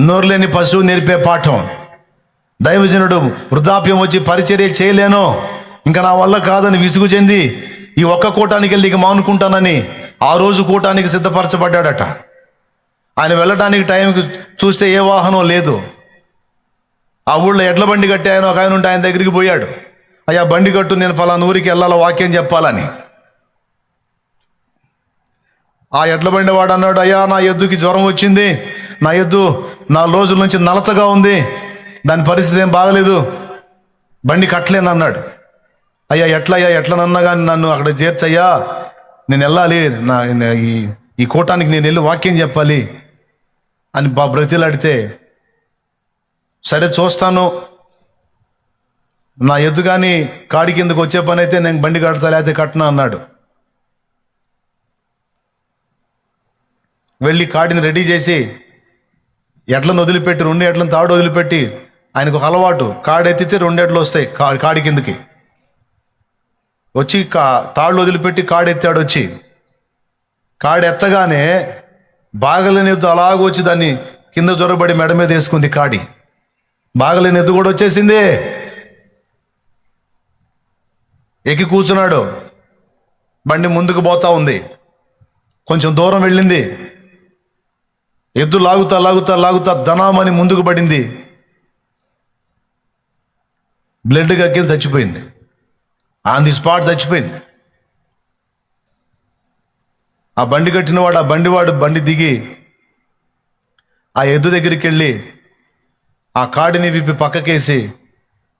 నోరులేని పశువు నేర్పే పాఠం. దైవజనుడు వృద్ధాప్యం వచ్చి పరిచర్య చేయలేను. ఇంకా నా వల్ల కాదని విసుగు చెంది ఈ ఒక్క కూటానికి వెళ్ళి ఇక మానుకుంటానని ఆ రోజు కూటానికి సిద్ధపరచబడ్డాడట. ఆయన వెళ్ళడానికి టైంకి చూస్తే ఏ వాహనం లేదు. ఆ ఊళ్ళో ఎడ్ల బండి కట్టి ఆయన ఒక ఆయన ఉంటే ఆయన దగ్గరికి పోయాడు. అయ్యా బండి కట్టు నేను ఫలానా ఊరికి వెళ్ళాలో వాక్యం చెప్పాలని. ఆ ఎడ్ల బండి వాడు అన్నాడు అయ్యా నా ఎద్దుకి జ్వరం వచ్చింది. నా ఎద్దు నా రోజుల నుంచి నలతగా ఉంది. దాని పరిస్థితి ఏం బాగలేదు. బండి కట్టలేను అన్నాడు. అయ్యా ఎట్లా అయ్యా? ఎట్లనన్నా కానీ నన్ను అక్కడ చేర్చయ్యా. నేను వెళ్ళాలి. నా నా- ఈ ఈ కూటానికి నేను వెళ్ళి వాక్యం చెప్పాలి అని బా బ్రతిలాడితే సరే చూస్తాను. నా ఎద్దు కానీ కాడి కిందకు వచ్చే పని అయితే నేను బండి కడతా లేకపోతే కట్టనా అన్నాడు. వెళ్ళి కాడిని రెడీ చేసి ఎడ్లను వదిలిపెట్టి రెండు ఎడ్లను తాడు వదిలిపెట్టి ఆయనకు ఒక అలవాటు. కాడెత్తితే రెండు ఎడ్లు వస్తాయి కా కాడి కిందకి. వచ్చి కా తాళ్ళు వదిలిపెట్టి కాడెత్తాడు వచ్చి. కాడెత్తగానే బాగలేని ఎద్దు అలాగ వచ్చి దాన్ని కింద జ్వరబడి మెడ మీద వేసుకుంది కాడి. బాగలేని ఎద్దు కూడా వచ్చేసింది. ఎక్కి కూర్చున్నాడు. బండి ముందుకు పోతా ఉంది. కొంచెం దూరం వెళ్ళింది. ఎద్దు లాగుతా లాగుతా లాగుతా ధనామని ముందుకు పడింది. బ్లడ్ కక్కి చచ్చిపోయింది. ఆన్ ది స్పాట్ చచ్చిపోయింది. ఆ బండి కట్టినవాడు ఆ బండివాడు బండి దిగి ఆ ఎద్దు దగ్గరికి వెళ్ళి ఆ కాడిని విప్పి పక్కకేసి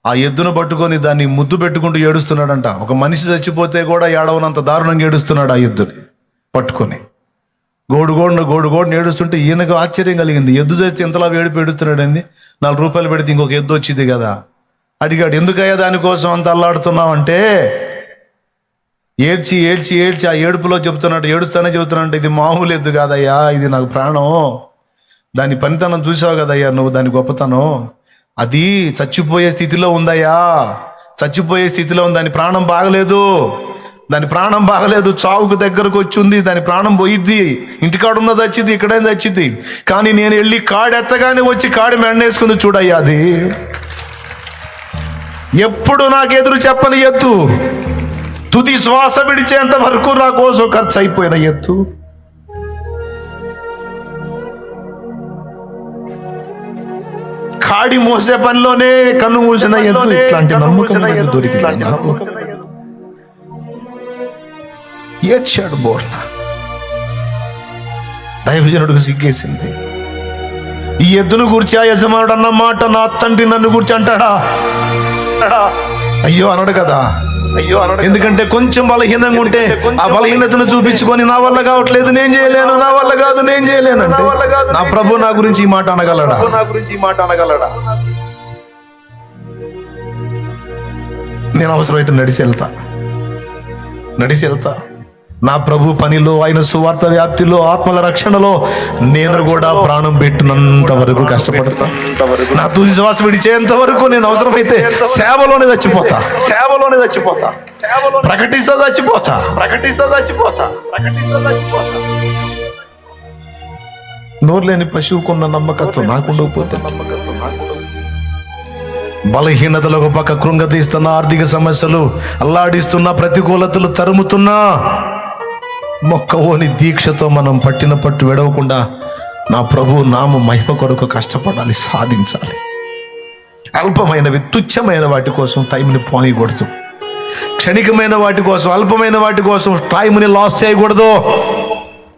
ఆ ఎద్దును పట్టుకొని దాన్ని ముద్దు పెట్టుకుంటూ ఏడుస్తున్నాడంట. ఒక మనిషి చచ్చిపోతే కూడా ఏడవనంత దారుణంగా ఏడుస్తున్నాడు ఆ ఎద్దుని పట్టుకొని. గోడుగోడు గోడున ఏడుస్తుంటే ఈయనకు ఆశ్చర్యం కలిగింది. ఎద్దు చేస్తే ఇంతలా వేడిపి ఏడుస్తున్నాడండి నాలుగు రూపాయలు పెడితే ఇంకొక ఎద్దు వచ్చింది కదా? అడిగాడు ఎందుకయ్యా దానికోసం అంత అల్లాడుతున్నావు అంటే ఏడ్చి ఏడ్చి ఏడ్చి ఆ ఏడుపులో చెబుతున్నట్టు ఏడుస్తానే చెబుతున్నాడు ఇది మామూలు ఎద్దు కాదయ్యా ఇది నాకు ప్రాణం. దాని పనితనం చూసావు కదయ్యా నువ్వు దాని గొప్పతనం. అది చచ్చిపోయే స్థితిలో ఉందయ్యా. చచ్చిపోయే స్థితిలో ఉంది దాని ప్రాణం బాగలేదు. దాని ప్రాణం బాగలేదు చావుకు దగ్గరకు వచ్చింది దాని ప్రాణం పోయిద్ది ఇంటికాడ ఉన్నది వచ్చింది ఇక్కడైంది వచ్చింది కానీ నేను వెళ్ళి కాడెత్తగానే వచ్చి కాడి మెండేసుకుంది చూడయ్యా అది. ఎప్పుడు నాకు ఎదురు చెప్పని ఎత్తు. తుది శ్వాస విడిచేంత వరకు నా కోసం ఖర్చు అయిపోయిన ఎత్తు. కాడి మోసే పనిలోనే కన్ను మూసిన ఎత్తు. ఇట్లాంటి నమ్మకం దొరికింది ఏడ్చాడు బోర్న. దైవజనుడికి సిగ్గేసింది. ఈ ఎద్దును గురించి ఆ యజమానుడు అన్న మాట నా తండ్రి నన్ను గురించి అంటాడా? అయ్యో అనడు కదా. అయ్యో అనడు ఎందుకంటే కొంచెం బలహీనంగా ఉంటే ఆ బలహీనతను చూపించుకొని నా వల్ల కావట్లేదు నేను చేయలేను నా వల్ల కాదు నేను చేయలేను అంటే నా ప్రభు నా గురించి ఈ మాట అనగలడా? నా గురించి ఈ మాట అనగలడా? నేను అవసరమైతే నడిచి వెళ్తా. నడిచి వెళ్తా. నా ప్రభు పనిలో ఆయన సువార్త వ్యాప్తిలో ఆత్మల రక్షణలో నేను కూడా ప్రాణం పెట్టినంత వరకు కష్టపడతా. నా తుది శ్వాస విడిచేంత వరకు నేను అవసరమైతే సేవలోనే చచ్చిపోతా. సేవలోనే చచ్చిపోతా. ప్రకటిస్తా చచ్చిపోతా. ప్రకటిస్తా చచ్చిపోతా. ప్రకటిస్తా చచ్చిపోతా. నోరు లేని పశువుకున్న నమ్మకత్వం నాకుండకపోతే నమ్మకంతో నాకు బలహీనతలు ఒక పక్క కృంగతీస్తున్న ఆర్థిక సమస్యలు అల్లాడిస్తున్న ప్రతికూలతలు తరుముతున్నా మొక్కవోని దీక్షతో మనం పట్టిన పట్టు విడవకుండా నా ప్రభు నామ మహిమ కొరకు కష్టపడాలి సాధించాలి. అల్పమైనవి తుచ్చమైన వాటి కోసం టైంని పోనీయకూడదు. క్షణికమైన వాటి కోసం అల్పమైన వాటి కోసం టైంని లాస్ చేయకూడదు.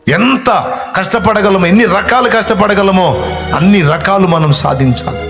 ఎంత కష్టపడగలమో ఎన్ని రకాలు కష్టపడగలమో అన్ని రకాలు మనం సాధించాలి.